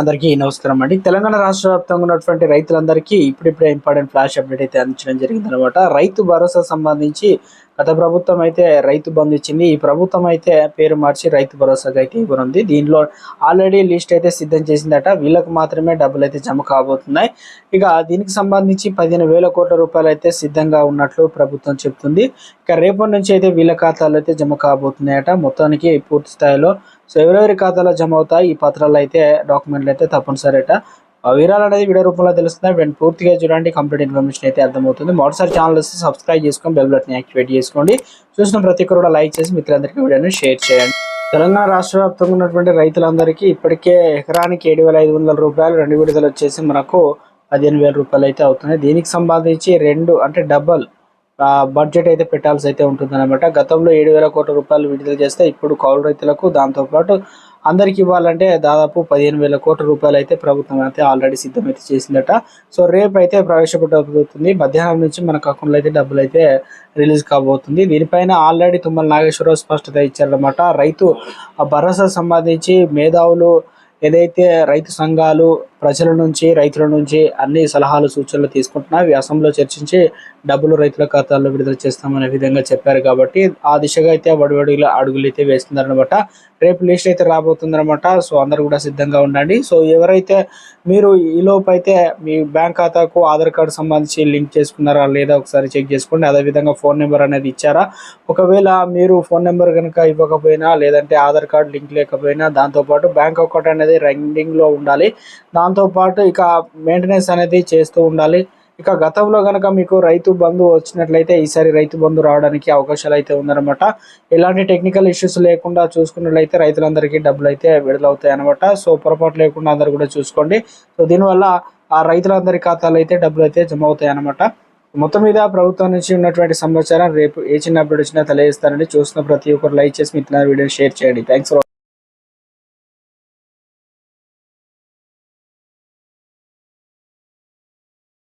అందరికీ నమస్కారం అండి. తెలంగాణ రాష్ట్ర వ్యాప్తంగా ఉన్నటువంటి రైతులందరికీ ఇప్పుడిప్పుడే ఇంపార్టెంట్ ఫ్లాష్ అప్డేట్ అయితే అందించడం జరిగింది అనమాట రైతు భరోసా సంబంధించి గత ప్రభుత్వం అయితే రైతు బంధు ఇచ్చింది. ఈ ప్రభుత్వం అయితే పేరు మార్చి రైతు భరోసాగా అయితే ఇవ్వనుంది. దీనిలో ఆల్రెడీ లిస్ట్ అయితే సిద్ధం చేసిందట. వీళ్ళకు మాత్రమే డబ్బులు అయితే జమ కాబోతున్నాయి. ఇక దీనికి సంబంధించి పదిహేను వేల కోట్ల రూపాయలు అయితే సిద్ధంగా ఉన్నట్లు ప్రభుత్వం చెప్తుంది. ఇక రేపటి నుంచి అయితే వీళ్ళ ఖాతాలో అయితే జమ కాబోతున్నాయట. మొత్తానికి పూర్తి స్థాయిలో సో ఎవరెవరి ఖాతాలో జమ అవుతాయి ఈ పత్రాలు అయితే డాక్యుమెంట్లు అయితే తప్పనిసరిట. వివరాలు అనేది వీడియో రూపంలో తెలుస్తుంది వెంటనే పూర్తిగా చూడండి. కంప్లీట్ ఇన్ఫర్మేషన్ అయితే అర్థమవుతుంది. మొదటిసారి ఛానల్ వస్తే సబ్స్క్రైబ్ చేసుకొని బెల్ బటన్ యాక్టివేట్ చేసుకోండి. చూసిన ప్రతి ఒక్కరు కూడా లైక్ చేసి మిత్రులందరికీ వీడియోని షేర్ చేయండి. తెలంగాణ రాష్ట్ర వ్యాప్తంగా ఉన్నటువంటి రైతులందరికీ ఇప్పటికే ఎకరానికి ఏడు వేల ఐదు వందల రూపాయలు రెండు విడుదల వచ్చేసి మనకు పదిహేను వేల రూపాయలు అయితే అవుతుంది దీనికి సంబంధించి రెండు అంటే డబల్ బడ్జెట్ అయితే పెట్టాల్సి అయితే ఉంటుంది అనమాట గతంలో ఏడు వేల కోట్ల రూపాయలు విడుదల చేస్తే ఇప్పుడు కౌలు రైతులకు దాంతోపాటు అందరికి ఇవ్వాలంటే దాదాపు పదిహేను వేల కోట్ల రూపాయలు అయితే ప్రభుత్వం అయితే ఆల్రెడీ సిద్ధమైతే చేసిందట. సో రేపు అయితే ప్రవేశపెట్టబోతుంది. మధ్యాహ్నం నుంచి మన అకౌంట్లో అయితే డబ్బులు అయితే రిలీజ్ కాబోతుంది. దీనిపైన ఆల్రెడీ తుమ్మల నాగేశ్వరరావు స్పష్టత ఇచ్చారన్నమాట. రైతు ఆ భరోసా సంబంధించి మేధావులు ఏదైతే రైతు సంఘాలు ప్రజల నుంచి రైతుల నుంచి అన్ని సలహాలు సూచనలు తీసుకుంటున్నా అవి అసెంబ్లీలో చర్చించి డబ్బులు రైతుల ఖాతాల్లో విడుదల చేస్తామనే విధంగా చెప్పారు కాబట్టి ఆ దిశగా అయితే వడివడిలో అడుగులు అయితే వేస్తున్నారనమాట రేపు లిస్ట్ అయితే రాబోతుందనమాట సో అందరు కూడా సిద్ధంగా ఉండండి. సో ఎవరైతే మీరు ఈలోపు అయితే మీ బ్యాంక్ ఖాతాకు ఆధార్ కార్డు సంబంధించి లింక్ చేసుకున్నారా లేదా ఒకసారి చెక్ చేసుకోండి. అదేవిధంగా ఫోన్ నెంబర్ అనేది ఇచ్చారా? ఒకవేళ మీరు ఫోన్ నెంబర్ కనుక ఇవ్వకపోయినా లేదంటే ఆధార్ కార్డు లింక్ లేకపోయినా దాంతోపాటు బ్యాంక్ అకౌంట్ అనేది రన్నింగ్లో ఉండాలి. దాంతోపాటు ఇక మెయింటెనెన్స్ అనేది చేస్తూ ఉండాలి. ఇక గతంలో కనుక మీకు రైతు బంధు వచ్చినట్లయితే ఈసారి రైతు బంధు రావడానికి అవకాశాలు అయితే ఉందన్నమాట. ఎలాంటి టెక్నికల్ ఇష్యూస్ లేకుండా చూసుకున్నట్లయితే రైతులందరికీ డబ్బులు అయితే విడుదలవుతాయి అనమాట సో పొరపాటు లేకుండా అందరు కూడా చూసుకోండి. సో దీనివల్ల ఆ రైతులందరి ఖాతాలు అయితే డబ్బులు అయితే జమ అవుతాయి అనమాట మొత్తం మీద ప్రభుత్వం నుంచి ఉన్నటువంటి సమాచారం రేపు ఏ చిన్న అప్డేట్ వచ్చినా తెలియజేస్తారని చూస్తున్న ప్రతి ఒక్కరు లైక్ చేసి మీ వీడియో షేర్ చేయండి. థ్యాంక్స్